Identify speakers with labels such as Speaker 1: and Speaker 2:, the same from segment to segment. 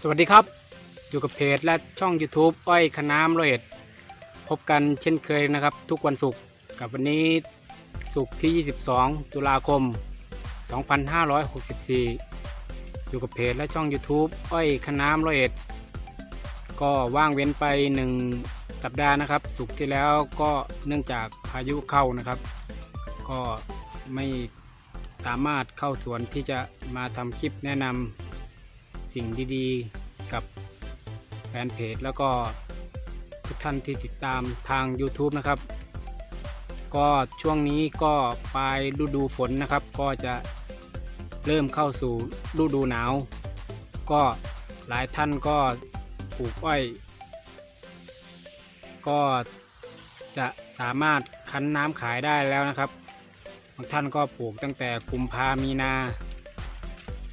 Speaker 1: สวัสดีครับ อยู่กับเพจและช่อง YouTube อ้อยคณามร้อยเอ็ดพบกันเช่นเคยนะครับ ทุกวันศุกร์กับวันนี้ศุกร์ที่ 22 ตุลาคม 2564 อยู่กับเพจและช่อง YouTube อ้อยคณามร้อยเอ็ดก็ว่างเว้นไป 1 สัปดาห์นะครับศุกร์ที่แล้วก็เนื่องจากพายุเข้านะครับ ก็ไม่สามารถเข้าสวนที่จะมาทำคลิปแนะนำ สิ่งดีๆกับแฟนเพจแล้วก็ทุกท่านที่ติดตามทาง YouTube นะครับ ก็ช่วงนี้ก็ปลายฤดูฝนนะครับ ก็จะเริ่มเข้าสู่ฤดูหนาว ก็หลายท่านก็ปลูกอ้อย ก็จะสามารถคั้นน้ำขายได้แล้วนะครับบางท่านก็ปลูกตั้งแต่กุมภามีนา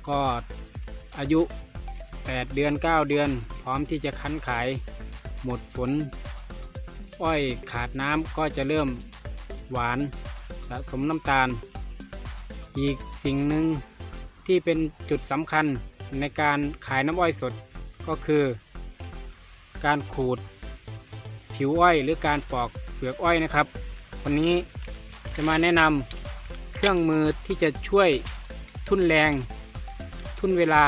Speaker 1: ก็อายุ 8 เดือน 9 เดือน พร้อมที่จะคั้นขาย หมดฝน อ้อยขาดน้ำก็จะเริ่มหวานสะสมน้ำตาล อีกสิ่งหนึ่งที่เป็นจุดสำคัญในการขายน้ำอ้อยสดก็คือ การขูด ผิวอ้อยหรือการปอกเปลือกอ้อยนะครับ วันนี้จะมาแนะนำเครื่องมือที่จะช่วยทุ่นแรง ทุนเวลา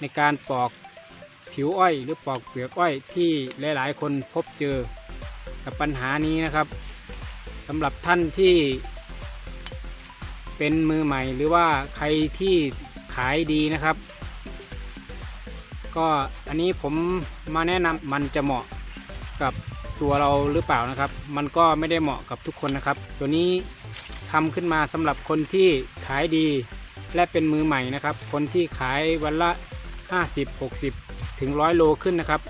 Speaker 1: ในการปอกผิวอ้อย หรือปอกเปลือกอ้อยที่หลาย ๆ คนพบเจอกับปัญหานี้นะครับสำหรับท่านที่ เป็นมือใหม่ หรือว่าใครที่ขายดีนะครับ ก็อันนี้ผมมาแนะนำมันจะเหมาะกับตัวเราหรือเปล่านะครับ มันก็ไม่ได้เหมาะกับทุกคนนะครับ ตัวนี้ทำขึ้นมาสำหรับคนที่ขายดีและเป็นมือใหม่นะครับ คนที่ขายวันละ 50 60 ถึง 100 โลขึ้นนะครับ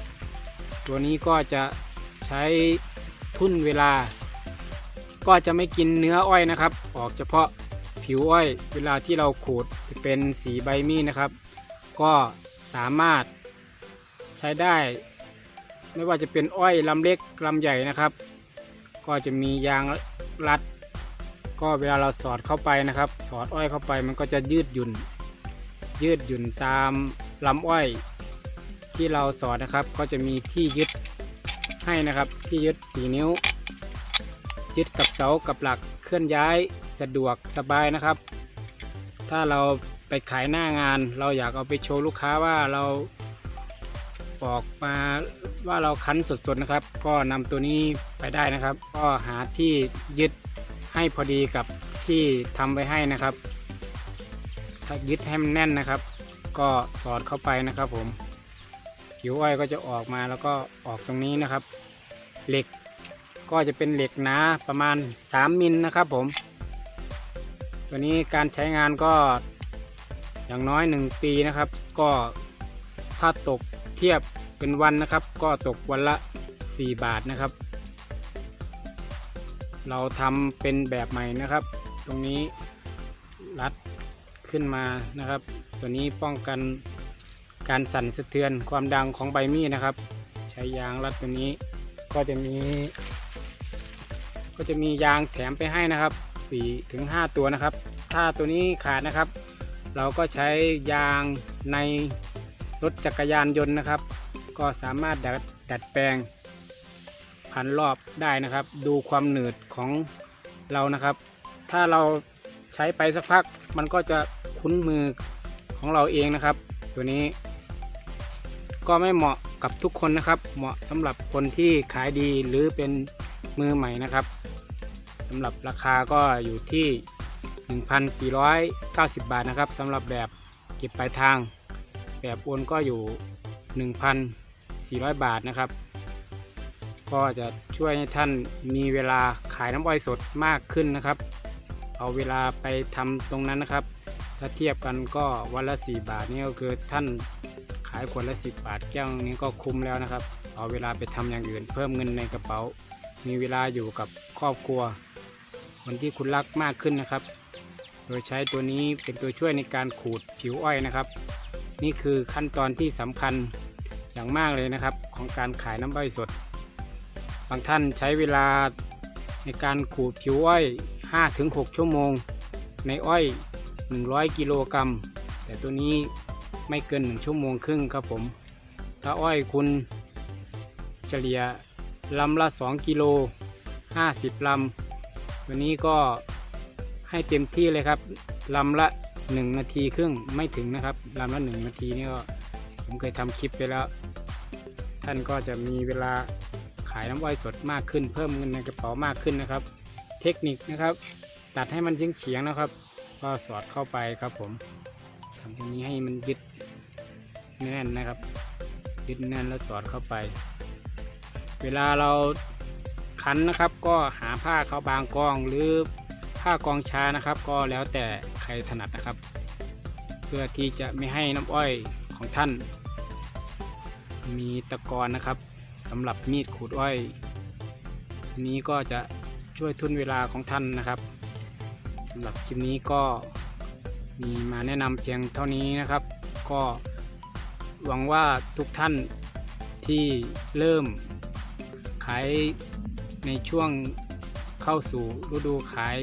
Speaker 1: ตัวนี้ก็จะใช้ทุ่นเวลา ก็จะไม่กินเนื้ออ้อยนะครับ ออกเฉพาะผิวอ้อย เวลาที่เราขูดจะเป็นสีใบมีดนะครับ ก็สามารถใช้ได้ ไม่ว่าจะเป็นอ้อยลำเล็กลำใหญ่นะครับ ก็จะมียางรัด ก็เวลาเราสอดเข้าไปนะครับ สอดอ้อยเข้าไปมันก็จะยืดหยุ่น ยืดหยุ่นตาม ลำอ้อยที่เราสอดนะครับก็จะมีที่ยึดให้นะครับ ที่ยึดสีนิ้ว ยึดกับเสากับหลักเคลื่อนย้ายสะดวกสบายนะครับ ถ้าเราไปขายหน้างาน เราอยากเอาไปโชว์ลูกค้าว่าเราปอกมาว่าเราคั้นสดๆนะครับ ก็นำตัวนี้ไปได้นะครับ ก็หาที่ยึดให้พอดีกับที่ทำไว้ให้นะครับ ถ้ายึดให้มันแน่นนะครับ ก็สอดเข้าไปนะครับ ผมผิวอ้อยก็จะออกมาแล้วก็ออกตรงนี้นะครับ เหล็กก็จะเป็นเหล็กหนาประมาณ 3มิลนะครับผม ตัวนี้การใช้งานก็อย่างน้อย 1 ปีนะครับ ก็ถ้าตกเทียบเป็นวันนะครับ ก็ตกวันละ 4 บาทนะครับ เราทำเป็นแบบใหม่นะครับ ตรงนี้รัดขึ้นมานะครับ ตัวนี้ป้องกันการสั่นสะเทือนความดังของใบมีดนะครับ ใช้ยางรัดตัวนี้ก็จะมี ก็จะมียางแถมไปให้นะครับ4ถึง5ตัวนะครับ ถ้าตัวนี้ขาดนะครับ เราก็ใช้ยางในรถจักรยานยนต์นะครับ ก็สามารถดัดดัดแปลงพันรอบได้นะครับ ดูความหนืดของเรานะครับ ถ้าเราใช้ไปสักพักมันก็จะคุ้นมือ ของเราเองนะครับ ตัวนี้ ก็ไม่เหมาะกับทุกคนนะครับ เหมาะสำหรับคนที่ขายดีหรือเป็นมือใหม่นะครับสำหรับราคาก็อยู่ที่ 1,490 บาทนะครับสำหรับแบบเก็บปลายทาง แบบโอนก็อยู่ 1,400 บาทนะครับ ก็จะช่วยให้ท่านมีเวลาขายน้ำอ้อยสดมากขึ้นนะครับ เอาเวลาไปทำตรงนั้นนะครับ ถ้าเทียบกันก็วันละ 4 บาทนี่ก็คือท่านขายขวดละ 10 บาทแก้วนี้ก็คุ้มแล้วนะครับ เอาเวลาไปทำอย่างอื่น เพิ่มเงินในกระเป๋า มีเวลาอยู่กับครอบครัว คนที่คุณรักมากขึ้นนะครับ โดยใช้ตัวนี้เป็นตัวช่วยในการขูดผิวอ้อยนะครับ นี่คือขั้นตอนที่สำคัญอย่างมากเลยนะครับ ของการขายน้ำอ้อยสด บางท่านใช้เวลาในการขูดผิวอ้อย 5-6 ชั่วโมง ในอ้อย 100 กิโลกรัม แต่ตัวนี้ไม่เกิน 1 ชั่วโมงครึ่งครับผม ถ้าอ้อยคุณเฉลี่ยลำละ 2 กิโล 50 ลำ ตัวนี้ก็ให้เต็มที่เลยครับ ลำละ 1 นาทีครึ่งไม่ถึงนะครับ ลำละ 1 นาทีนี่ก็ผมเคยทำคลิปไปแล้ว ท่านก็จะมีเวลาขายน้ำอ้อยสดมากขึ้น เพิ่มเงินในกระเป๋ามากขึ้นนะครับ เทคนิคนะครับ ตัดให้มันเฉียงๆนะครับ ก็สอดเข้าไปครับผมทำตรงนี้ให้มันยึดแน่นนะครับ ยึดแน่นแล้วสอดเข้าไป เวลาเราคันนะครับก็หาผ้าเขาบางกองหรือผ้ากองชานะครับ ก็แล้วแต่ใครถนัดนะครับ เพื่อที่จะไม่ให้น้ำอ้อยของท่าน มีตะกอนนะครับสำหรับมีดขูดอ้อยนี้ก็จะช่วยทุนเวลาของท่านนะครับ สำหรับคลิปนี้ก็มีมาแนะนำเพียงเท่านี้นะครับ ก็หวังว่าทุกท่านที่เริ่มขายในช่วงเข้าสู่ฤดูขาย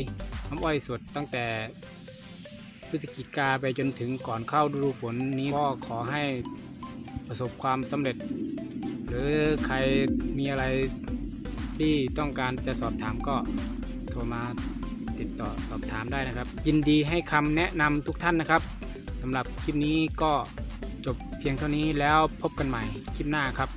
Speaker 1: น้ำอ้อยสดตั้งแต่พฤศจิกาไปจนถึงก่อนเข้าฤดูฝนนี้ก็ขอให้ประสบความสำเร็จ หรือใครมีอะไรที่ต้องการจะสอบถามก็โทรมา ติดต่อสอบถามได้นะครับ ยินดีให้คำแนะนำทุกท่านนะครับสำหรับคลิปนี้ก็จบเพียงเท่านี้แล้วพบกันใหม่คลิปหน้าครับ